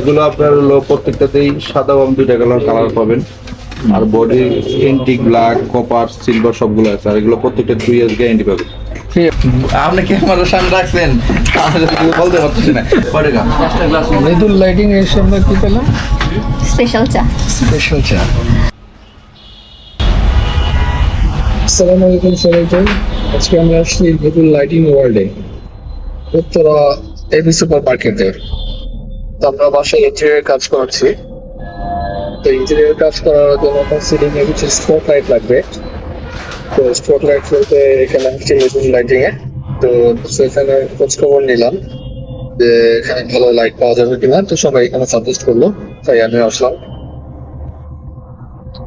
এগুলো আপনার হলো প্রত্যেকটাতেই সাদা এবং দুইটা কালার কালার পাবেন। আর body antique black copper silver সবগুলো আছে। আর এগুলো প্রত্যেকটা থ্রি ইয়ার্স গ্যারান্টি পাবেন। আপনি কি আমার সামনে রাখছেন? আমি তো কিছু বলতে পারতেছি না। মৃদুল লাইটিং এসে আমরা কি পেলাম? স্পেশাল চা। স্পেশাল চা। আসসালামু আলাইকুম সবাইকে। আজকে আমরা আসছি মৃদুল লাইটিং ওয়ার্ল্ডে উত্তরা এবি সুপার মার্কেটে। তো আমরা বাসায় ইন্টেরিয়র কাজ করছি তো ইন্টেরিয়র কাজ করার জন্য আপনার সিলিং এ কিছু স্পট লাইট লাগবে। তো স্পট লাইট বলতে এখানে লাইটিং এ। তো সেখানে খোঁজ খবর নিলাম যে এখানে ভালো লাইট পাওয়া যাবে কিনা। তো সবাই এখানে সাজেস্ট করল, তাই আমি আসলাম।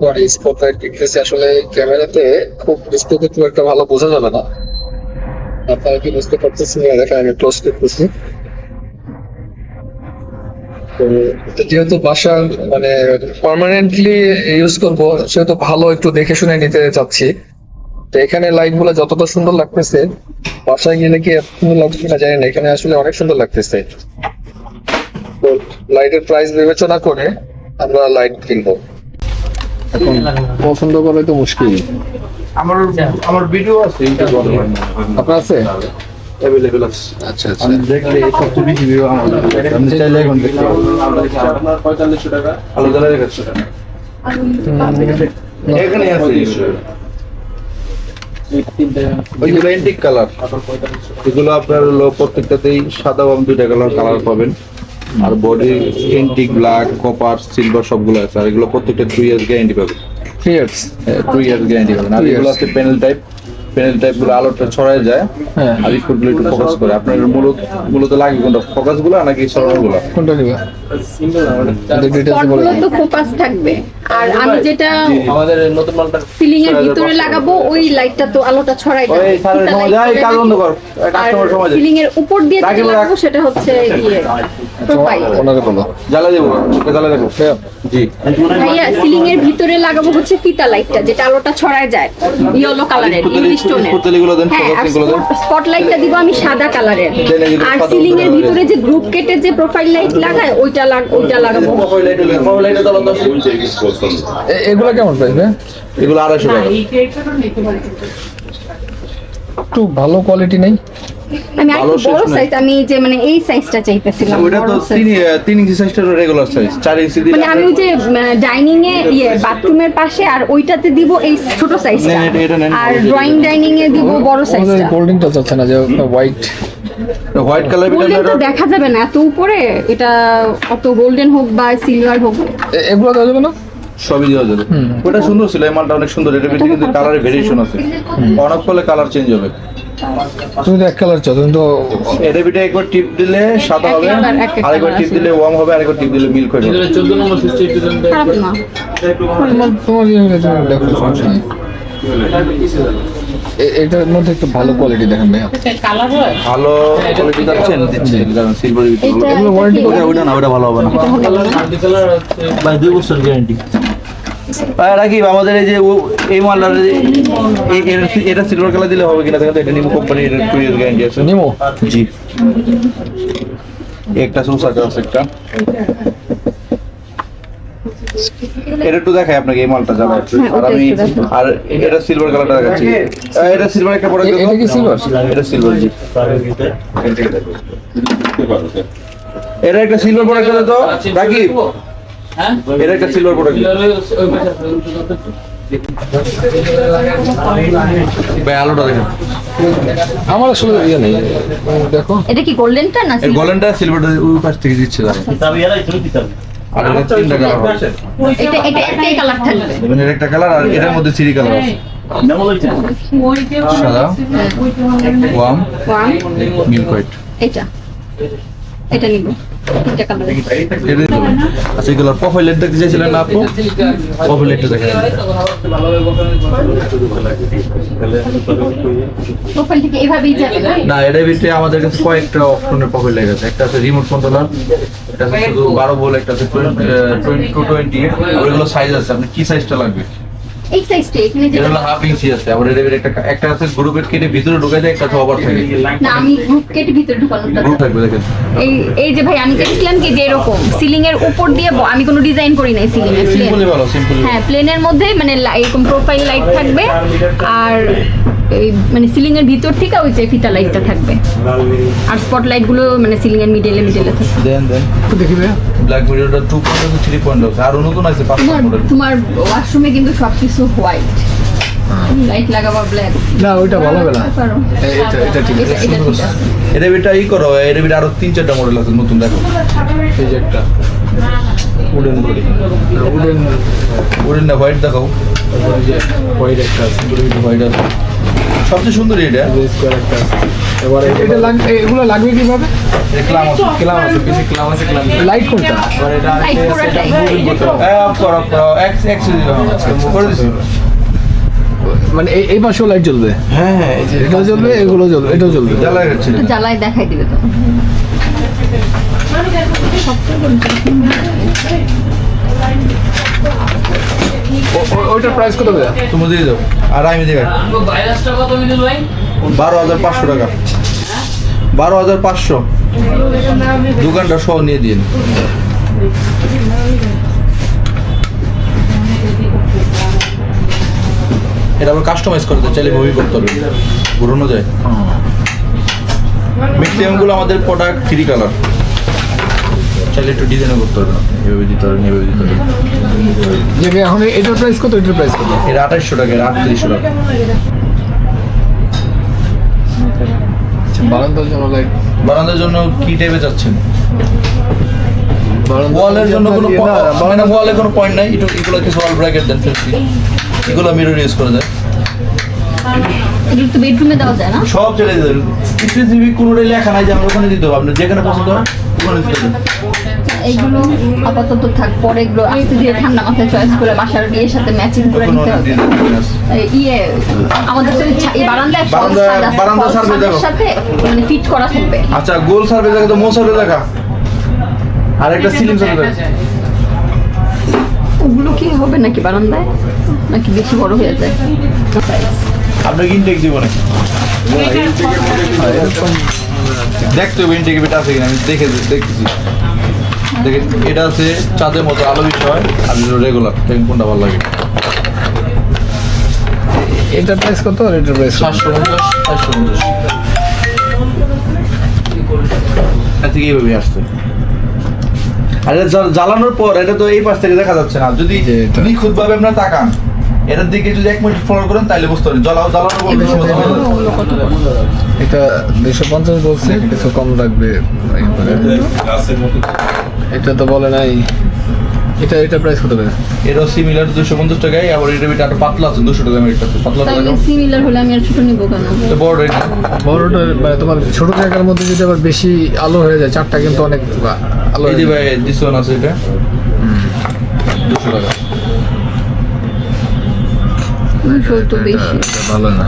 পরে স্পটলাইট দেখতেছি, আসলে ক্যামেরাতে খুব ডিসপ্লেতে একটা ভালো বোঝা যাবে না। আপনারা কি বুঝতে পারতেছেন দেখেন আমি ক্লোজ করতেছি যেহেতু বাসা মানে পার্মানেন্টলি ইউজ করব সেহেতু ভালো একটু দেখে শুনে নিতে চাচ্ছি। তো এখানে লাইটগুলো যতটা সুন্দর লাগতেছে বাসায় গেলে কি এত সুন্দর লাগবে কিনা জানি না এখানে আসলে অনেক সুন্দর লাগতেছে। তো লাইটের প্রাইস বিবেচনা করে আমরা লাইট কিনবো। এখন পছন্দ করা তো মুশকিল। আমার আমার ভিডিও আছে আপনার আছে? অ্যাভেলেবেল আছে। আচ্ছা আচ্ছা। দেখলে সবচেয়ে বেশি ভিডিও আমার আপনি চাইলে এখন দেখতে আপনার পঁয়তাল্লিশশো টাকা। আলাদা আলাদা একশো টাকা এখানে আছে ওইগুলো এন্টিক কালার এগুলো আপনার হলো প্রত্যেকটাতেই সাদা এবং দুইটা কালার কালার পাবেন। আর body antique black copper silver সবগুলো আছে। আর এগুলো প্রত্যেকটা থ্রি ইয়ার্স গ্যারান্টি পাবেন। ফিয়ার্স টু ইয়ার্স গ্যারান্টি পাবেন। আর এগুলো আছে প্যানেল টাইপ প্যানেল টাইপগুলো আলোটা ছড়ায় যায় হ্যাঁ। আর একটু ফোকাস করে। আপনার মূলত মূলত লাগে কোনটা ফোকাসগুলো নাকি ছড়ানো গুলো কোনটা নিবা ডিটেলস বলে স্পটগুলো দিন। তো ফোকাস থাকবে। আর আমি যেটা আমাদের নতুন মালটা সিলিং এর ভিতরে লাগাবো ওই লাইটটা তো আলোটা ছড়াই যাবে। ওই স্যারের সময় যায় কাজ বন্ধ কর। কাস্টমার সময় যায়। সিলিং এর উপর দিয়ে যেটা লাগাবো সেটা হচ্ছে ইয়ে ওনাকে বলো। জ্বালা দেবো ওকে জ্বালা দেবো। জি। ভাইয়া সিলিং এর ভিতরে লাগাবো হচ্ছে ফিতা লাইটটা যেটা আলোটা ছড়ায় যায় ইয়েলো কালারের স্পটগুলো- স্টোনের দেন, হ্যাঁ আর ফোকাসিংগুলো দেন। স্পটলাইটটা দিব আমি সাদা কালারের আর সিলিং এর ভিতরে যে গ্রুপ কেটে যে প্রোফাইল লাইট লাগায় ওইটা লাগ ওইটা লাগাবো। এগুলো কেমন প্রাইস এগুলো আড়াইশো টাকা। একটু ভালো কোয়ালিটি নেই? আমি আরেকটু বড় সাইজ আমি যে মানে এই সাইজটা চাইতেছিলাম ওইটা তো বড় size। তিন তিন ইঞ্চি সাইজটা রেগুলার সাইজ চার ইঞ্চি দিলে মানে আমি ওই যে ডাইনিং এ ইয়ে বাথরুমের পাশে আর ওইটাতে দিব এই ছোট সাইজটা আর ড্রয়িং ডাইনিং এ দিব বড় সাইজটা গোল্ডেনটা চাচ্ছে না যে হোয়াইট হোয়াইট কালার তো দেখা যাবে না এত উপরে এটা অত গোল্ডেন হোক বা সিলভার হোক। এগুলো দেওয়া যাবে না? সবই দেওয়া যাবে। ওটা সুন্দর ছিল এই মালটা অনেক সুন্দর এটার ভিতরে কিন্তু কালারের ভেরিয়েশন আছে। অনেক ফলে কালার চেঞ্জ হবে। তুমি তো এক কালার চাও তুমি তো ভিতরে একবার টিপ দিলে সাদা হবে আরেকবার টিপ দিলে ওয়ার্ম হবে আরেকবার টিপ দিলে মিল্ক হয়ে যাবে। দেখো। সমস্যা নেই। এটার মধ্যে একটু ভালো কোয়ালিটি দেখেন ভাইয়া। ভালো কোয়ালিটি যাচ্ছেন দিচ্ছি কারণ সিলভার এটা এগুলো warranty এটা ওটা না ওটা ভালো হবে না। ভাই দুই বছর গ্যারান্টি রাকিব আমাদের এই যে এই মালটার এটা সিলভার কালার দিলে হবে কিনা দেখেন তো এটা নিমো কোম্পানির টু ইয়ার গ্যারান্টি আছে। নিমো? জি। একটা সুসাটা আছে একটা। এটা একটু দেখাই আপনাকে এই মালটা জ্বালা একটু। হ্যাঁ, আর আমি আর এটা সিলভার কালারটা দেখাচ্ছি। এটা সিলভার একটা প্রোডাক্ট এটা কি silver? এটা সিলভার জি। এটা একটা সিলভার প্রোডাক্ট তো। রাকিব এটা একটা সিলভার প্রোডাক্ট ভাই আলোটা দেখেন আমার আসলে ইয়ে নেই। দেখো। এটা কি গোল্ডেনটা না এর গলেনটা সিলভারটা ওই পাশ থেকে দিচ্ছে আর এটা তিনটা কালার এটা এটা একটাই কালার থাকবে। দেখবেন একটা কালার আর এটার মধ্যে থ্রি কালার আছে। সাদা ওয়াম মিল্ক হোয়াইট এটা এটা নিব। আচ্ছা এগুলো প্রোফাইল দেখতে চাইছিলেন না আপু প্রোফাইল দেখেন প্রোফাইল থেকে এভাবেই যাবে। না না এটার ভিতরে আমাদের কাছে কয়েকটা অপশনের প্রোফাইল লাইট আছে। একটা আছে রিমোট কন্ট্রোলার আছে শুধু বারো বল একটা আছে টু টোয়েন্টি ওইগুলো সাইজ আছে। আপনি কি সাইজটা লাগবে? এই সাইজটা এখানে যেটা হলো হাফ ইঞ্চি আছে। আবার এর একটা একটা আছে গ্রুপের কেটে ভিতরে ঢুকাই যায় একটা ওভার থাকে। না আমি গ্রুপ কেটে ভিতরে ঢুকানোটা গ্রুপ থাকবে দেখেন। এই এই যে ভাই আমি চেয়েছিলাম কি যে এরকম সিলিং এর উপর দিয়ে আমি কোনো ডিজাইন করি নাই সিলিং এর প্লেন হ্যাঁ প্লেনের মধ্যে মানে এরকম প্রোফাইল লাইট থাকবে। আর এই মানে সিলিং এর ভিতর থেকে ওই যে ফিতা লাইটটা থাকবে। আর স্পট লাইটগুলো মানে সিলিং এর মিডলে মিডলে থাকবে দেন দেন। একটু দেখি ভাইয়া। ব্ল্যাক ভিডিওটা টু পয়েন্ট থ্রি পয়েন্ট আছে। নতুন আছে পাঁচ তোমার মডেল তোমার ওয়াশরুমে কিন্তু সবকিছু হোয়াইট লাইট লাগাবো ব্ল্যাক না ওইটা ভালো হবে না। এটা এটা ঠিক এটা এটা আছে। এটা বিটা ই করো এটা বিটা আরও তিন চারটা মডেল আছে নতুন দেখো। এই যে একটা। উডেন বডি উডেন উডেন না হোয়াইট দেখাও। হোয়াইট একটা আছে হোয়াইট আছে। সবচেয়ে সুন্দর এটা। স্কোয়ার একটা আছে। এটা লাগবে এগুলো লাগবে কীভাবে? ক্লাম আছে ক্লাম আছে পিছে ক্লাম আছে ক্লাম লাইট কোনটা? এবার এটা লাইট পুরোটাই হ্যাঁ অফ করো অফ করো। এক্স এক্স করে দিছি। মানে এই এই পাশেও লাইট জ্বলবে? হ্যাঁ হ্যাঁ এটাও জ্বলবে এগুলো জ্বলবে এটাও জ্বলবে। জ্বালা যাচ্ছে জ্বালায় দেখাই দিবে তো। ওইটার প্রাইস কত ভাইয়া তুমি দিয়ে দাও আর আমি দিয়ে বারো হাজার পাঁচশো টাকা। বারো হাজার পাঁচশো। দোকানটা সহ নিয়ে দিন। এটা আবার কাস্টমাইজ করতে চাইলে মুভি করতে হবে। ঘুরানো যায়। ম্যাক্সিমামগুলো আমাদের প্রোডাক্ট থ্রি কালার চাইলে একটু ডিজাইনও করতে হবে আপনি। এভাবে দিতে পারবেন এভাবে দিতে পারবেন। যে এখন এটার প্রাইস কত? এটার প্রাইস কত? এটা আঠাইশশো টাকা এটা আটত্রিশশো টাকা। আচ্ছা বারান্দার জন্য লাইট বারান্দার জন্য কি টাইপে চাচ্ছেন ওয়ালের জন্য কোনো মানে ওয়ালে কোনো পয়েন্ট নাই একটু এগুলো কিছু ওয়াল ব্র্যাকেট দেন ফেলছি এগুলো মিরর ইউজ করে দেয় বেডরুমে দেওয়া যায় না? সব চলে স্পেসিফিক কোনোটাই লেখা নাই যে আমরা ওখানে দিতে হবে। আপনার যেখানে পছন্দ হয় এইগুলো আপাতত থাক পরে এগুলো আস্তে ধীরে ঠান্ডা মাথায় চয়েস করে বাসার বিয়ের সাথে ম্যাচিং করে নিতে হবে। ইয়ে আমাদের তো এই বারান্দায় বারান্দা- সার্ভে দেখো। সাথে মানে ফিট করা থাকবে। আচ্ছা গোল সার্ভে দেখা তো মো সার্ভে দেখা। আর একটা সিলিং সার্ভে দেখা ওগুলো কি হবে নাকি বারান্দায়? নাকি বেশি বড় হয়ে যায়? আপনাকে ইনটেক দিব নাকি? দেখতে হবে আছে কিনা আমি দেখে দেখতেছি। দেখে এটা আছে চাঁদের মতো আলো বিষয় আর রেগুলার কোনটা ভালো লাগে। এটার প্রাইস কত? আর এটার প্রাইস সাতশো পঞ্চাশ সাতশো পঞ্চাশ। থেকে এইভাবে আসছে। আর এটা জ্বালানোর পর এটা তো এই পাশ থেকে দেখা যাচ্ছে না। যদি নিখুঁত ভাবে আপনার তাকান এটার দিকে যদি এক মিনিট ফলো করেন তাহলে বুঝতে পারেন জ্বালাও জ্বালানোর পর। এটা দুশো পঞ্চাশ বলছে কিছু কম লাগবে এটা তো বলে নাই। এটা এটা প্রাইস কত ভাইয়া এটাও সিমিলার দুশো পঞ্চাশ টাকায় আবার এটা এটা একটু পাতলা আছে দুশো টাকা এটা পাতলা টাকা সিমিলার হলে আমি আর ছোট নিব কেন? এটা বড় রেট। বড়টা মানে তোমার ছোট জায়গার মধ্যে যদি আবার বেশি আলো হয়ে যায় চারটা কিন্তু অনেক আলো এই যে ভাই দিস ওয়ান আছে এটা। দুশো টাকা। দুশো তো বেশি। ভালো না।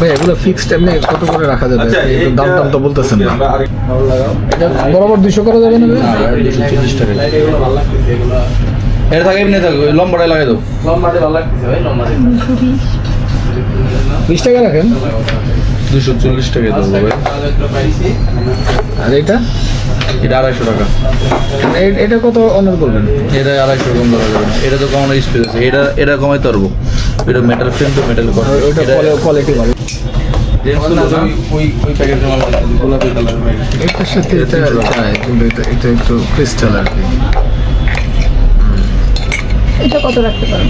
ভাই এগুলো ফিক্সড এমনি কত করে রাখা যাবে? একটু দাম টাম তো বলতেছেন না। বরাবর দুশো করা যাবে না ভাই? দুশো চল্লিশ টাকা। এটা থাকে এমনি থাকে ওই লম্বাটাই লাগাই দাও। বিশ টাকা রাখেন। দুশো চল্লিশ টাকা দেবো ভাই। আর এটা? এটা আড়াইশো টাকা। এটা কত অনার করবেন এটা আড়াইশো কম করা যাবে না। এটা তো কমানোর স্পেস আছে। এটা এটা কমাই এটা মেটাল ফ্রেম তো মেটাল কোয়ালিটি ভালো। ওই ওই গোলাপি কালার এটার সাথে এটা কিন্তু এটা এটা একটু ক্রিস্টাল আর কি। এটা কত রাখতে পারব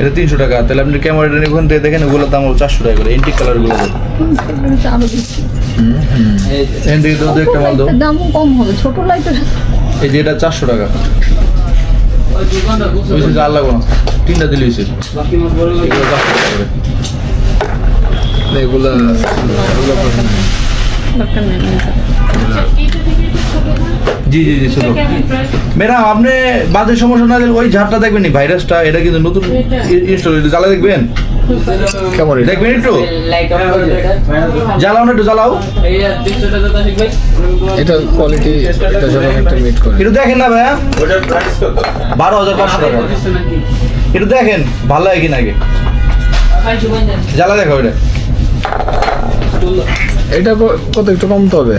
এটা তিনশো টাকা। তাহলে আপনি ক্যামেরাটা দেখেন ওগুলোর দাম হলো চারশো টাকা করে। এন্টি এন্টিক কালারগুলো এটা আরও বেশি এখান থেকে দু একটা মাল দাও। লাইটের কম হবে ছোট লাইটের এই যে এটা চারশো টাকা। ওই যে আর না তিনটা দিলে হয়েছে। এগুলো 400 টাকা এগুলা এগুলা পছন্দ নেই। দরকার নেই জি জি জি ম্যাডাম আপনি বাজে সমস্যা না দিলে ওই ঝাড়টা দেখবেন ভাইরাসটা এটা কিন্তু নতুন ইনস্টল জ্বালা দেখবেন? কেমন? দেখবেন একটু? জ্বালাও না একটু জ্বালাও। এই আর 300 টাকা দাও ভাই। এটা কোয়ালিটি এটা যখন একটা মিট করে। একটু দেখেন না ভাইয়া? বারো হাজার পাঁচশো টাকা। একটু দেখেন ভালো হয় কিনা আগে? জ্বালা দেখো এটা। এটা কত একটু কমতে হবে।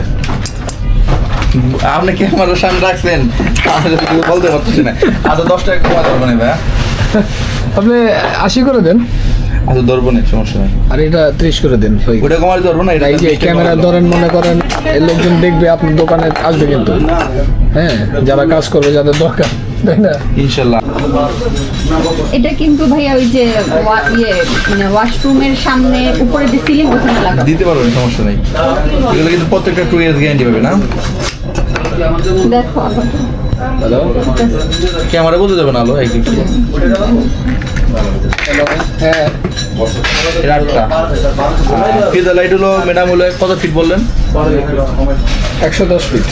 আপনি ক্যামেরার সামনে রাখছেন? বলতে পারতেছি না। আচ্ছা দশ টাকা কমা না ভাইয়া। আপনি আশি করে দেন। আচ্ছা ধরবো না সমস্যা নেই। আর এটা ত্রিশ করে দেন ওই ওটা কমাতে ধরবো না এটা এই যে 30 ক্যামেরা ধরেন মনে করেন এই লোকজন দেখবে আপনার দোকানে আসবে কিন্তু। হ্যাঁ যারা কাজ করবে যাদের দরকার তাই না? ইনশাল্লাহ। এটা কিন্তু ভাইয়া ওই যে ইয়ে মানে ওয়াশরুমের সামনে উপরে যে সিলিং ওখানে লাগাবো দিতে পারবেন সমস্যা নেই। এগুলো কিন্তু প্রত্যেকটা টু ইয়ার্স গ্যারান্টি পাবে না? দেখো ক্যামেরা বলতে যাবে না আলো একদিক হ্যাঁ। এটা লাইট হলো ম্যাডাম হলো কত ফিট বললেন? একশো দশ ফিট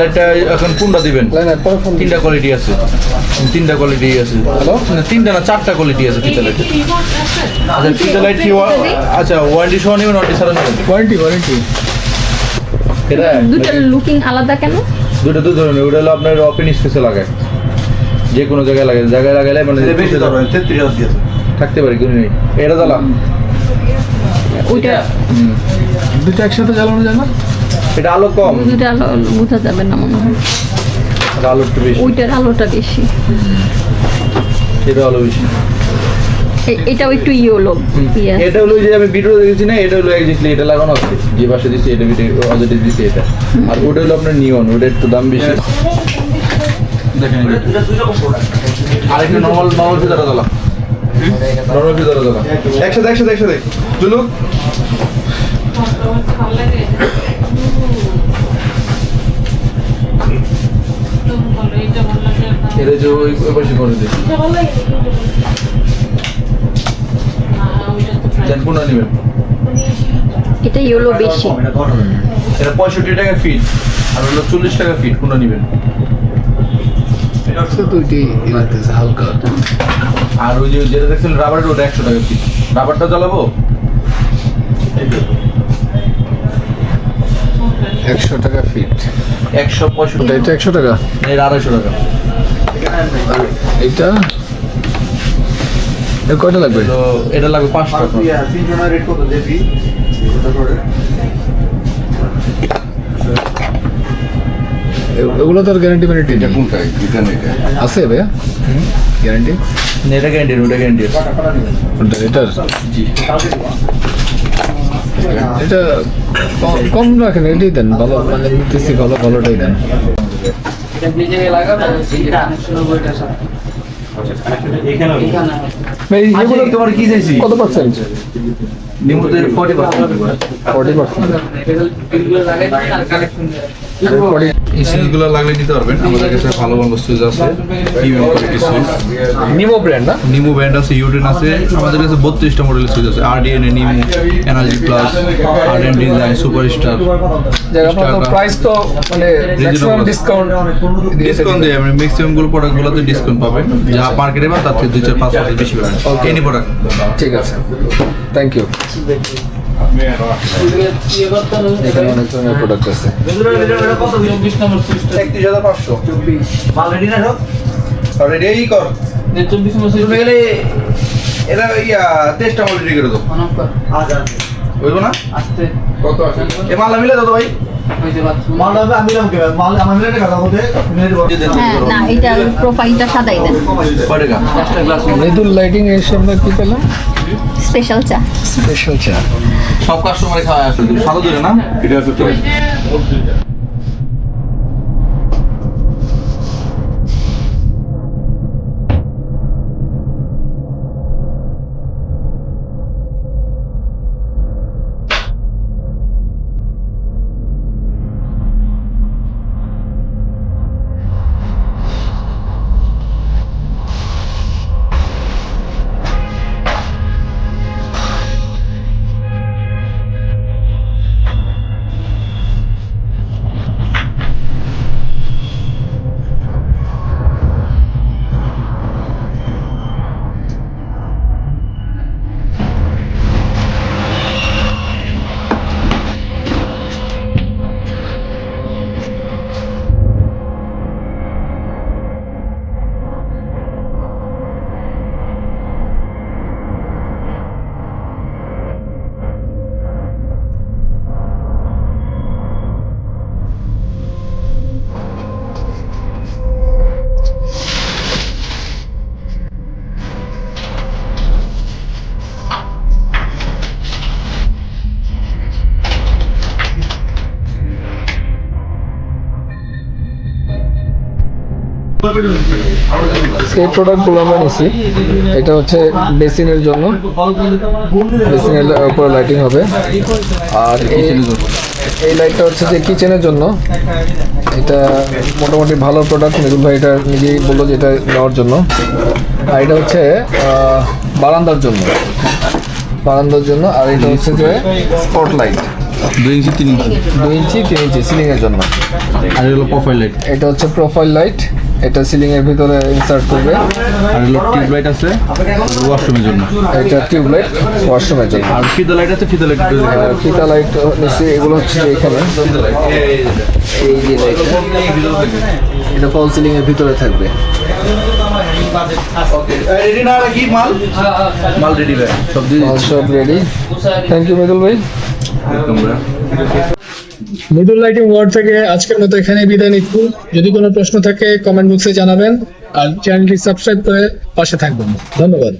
লাইটটা এখন কোনটা দিবেন? না না পরে তিনটা কোয়ালিটি আছে। তিনটা কোয়ালিটি আছে। হ্যালো? না, তিনটা না চারটা কোয়ালিটি আছে আচ্ছা লাইট কি আচ্ছা ওয়ারেন্টি সহ নেবেন ওয়ারেন্টি ছাড়া নেবেন? ওয়ারেন্টি ওয়ারেন্টি এটা দুটার লুকিং আলাদা কেন? দুটো দু ধরনের ওটা হলো আপনার ওপেন স্পেসে লাগায়। যে কোনো জায়গায় লাগে জায়গায় লাগালে মানে থাকতে পারে কোনো নেই। এটা জ্বালা। ওইটা দুটো একসাথে জ্বালানো যায় না? এটা আলো কম। দুটা আলো বোঝা যাবে না মনে হয়। এটা আলো একটু বেশি। ওইটার আলোটা বেশি। এটা আলো বেশি। এটাও একটু ইয়েলো ইয়ে এটা হলো ওই যে আমি ভিডিও দেখেছি না এটা হলো একজাক্টলি এটা লাগানো আছে। যে পাশে দিচ্ছে এটা ভিডিও অজেটে দিচ্ছে এটা। আর ওটা হলো আপনার নিয়ন ওটা একটু দাম বেশি। দেখেন। আর একটা নর্মাল নর্মাল ফিজারা দালা নর্মাল ফিজারা দালা একসাথে একসাথে একসাথে। চলুক এটা যে ওই ওই পাশে করে দিই। দেন কোনটা নেবেন। এটা ইয়েলো বেশি। এটা পঁয়ষট্টি টাকা ফিট আর হলো চল্লিশ টাকা ফিট কোনটা নেবেন। দুইটি হালকা আর ওই যে যেটা দেখছেন রাবারের ওটা একশো টাকা ফিট রাবারটা চালাবো একশো টাকা ফিট একশো পঁয়ষট্টি। এটা একশো টাকা? এটা আড়াইশো টাকা। আর এইটা কয়টা লাগবে? তো এটা লাগবে পাঁচশো টাকা। এ- এগুলো তো গ্যারান্টি ম্যারেন্টি আছে ভাইয়া? গ্যারান্টি এটা গ্যারান্টি ওটা গ্যারান্টি আছে। কোনটা এটার জি। এটা কম- কম রাখেন এটাই দেন ভালো মানে নিতেছি ভালো ভালোটাই দেন। এটা এটা আচ্ছা, তোমার কত পার্সেন্ট নিমুদের ফর্টি পার্সেন্ট ফর্টি পার্সেন্ট এই সুইচগুলো লাগলে নিতে পারবেন। আমাদের কাছে ভালো ভালো সুইচ আছে। সুইচ নিমো ব্র্যান্ড না? নিমু ব্যান্ড আছে ইউটেন আছে। আমাদের কাছে বত্রিশটা মডেলের সুইচ আছে। আরডিএন নিমু এনার্জি প্লাস ডিজাইন প্রাইস তো মানে ম্যাক্সিমাম ডিসকাউন্ট ডিসকাউন্ট দিয়ে ম্যাক্সিমামগুলো প্রোডাক্টগুলোতে ডিসকাউন্ট পাবেন। যা মার্কেটে পান তার থেকে দুই চার পাঁচ পার্সেন্ট বেশি পাবেন। এনি প্রোডাক্ট ঠিক আছে। থ্যাংক ইউ এখানে অনেক ধরনের প্রোডাক্ট আছে চব্বিশ একত্রিশ হাজার পাঁচশো মাল রেডি না। সব রেডি এই কর চব্বিশ তুমি গেলে এটা ইয়া তেইশটা মডেল করে দাও আচ্ছা। বুঝব না? আস্তে। কত আছে এ মালা মিলে দাদা ভাই? হ্যাঁ না এটা প্রোফাইলটা সাদাই দেন। মৃদুল লাইটিং এর আমরা কি পেলাম স্পেশাল চা। স্পেশাল চা। সব কাস্টমারে খাওয়া আসলে। সাদা ধরে না? এটা এই প্রোডাক্টগুলো আমরা নিছি। এটা হচ্ছে বেসিনের জন্য। বেসিনের উপরে লাইটিং হবে। আর এই লাইটটা হচ্ছে যে কিচেনের জন্য। এটা মোটামুটি ভালো প্রোডাক্ট মৃদুল ভাই এটা নিজেই বলল যে এটা নেওয়ার জন্য। আর এটা হচ্ছে বারান্দার জন্য। বারান্দার জন্য। আর এটা হচ্ছে যে স্পট লাইট দুই ইঞ্চি তিন ইঞ্চি। দুই ইঞ্চি তিন ইঞ্চি সিলিংয়ের জন্য। আর এগুলো প্রোফাইল লাইট এটা হচ্ছে প্রোফাইল লাইট এটা সিলিং এর ভিতরে ইনসার্ট করবে। আর এগুলো টিউব লাইট আছে ওয়াশরুমের জন্য। এটা টিউব লাইট ওয়াশরুমের জন্য। আর ফিতা লাইট আছে ফিতা লাইট ফিতা লাইট নিচে এগুলো হচ্ছে এখানে। এই যে লাইটটা এটা ফল সিলিং এর ভিতরে থাকবে। রেডি না কি মাল? মাল রেডি ভাই সব সব রেডি থ্যাংক ইউ মৃদুল ভাই। মিডল লাইটিং ওয়ার্ড থেকে আজকের মতো এখানে বিদায় নিচ্ছি। যদি কোনো প্রশ্ন থাকে কমেন্ট বক্সে জানাবেন। আর চ্যানেলটি সাবস্ক্রাইব করে পাশে থাকবেন। ধন্যবাদ।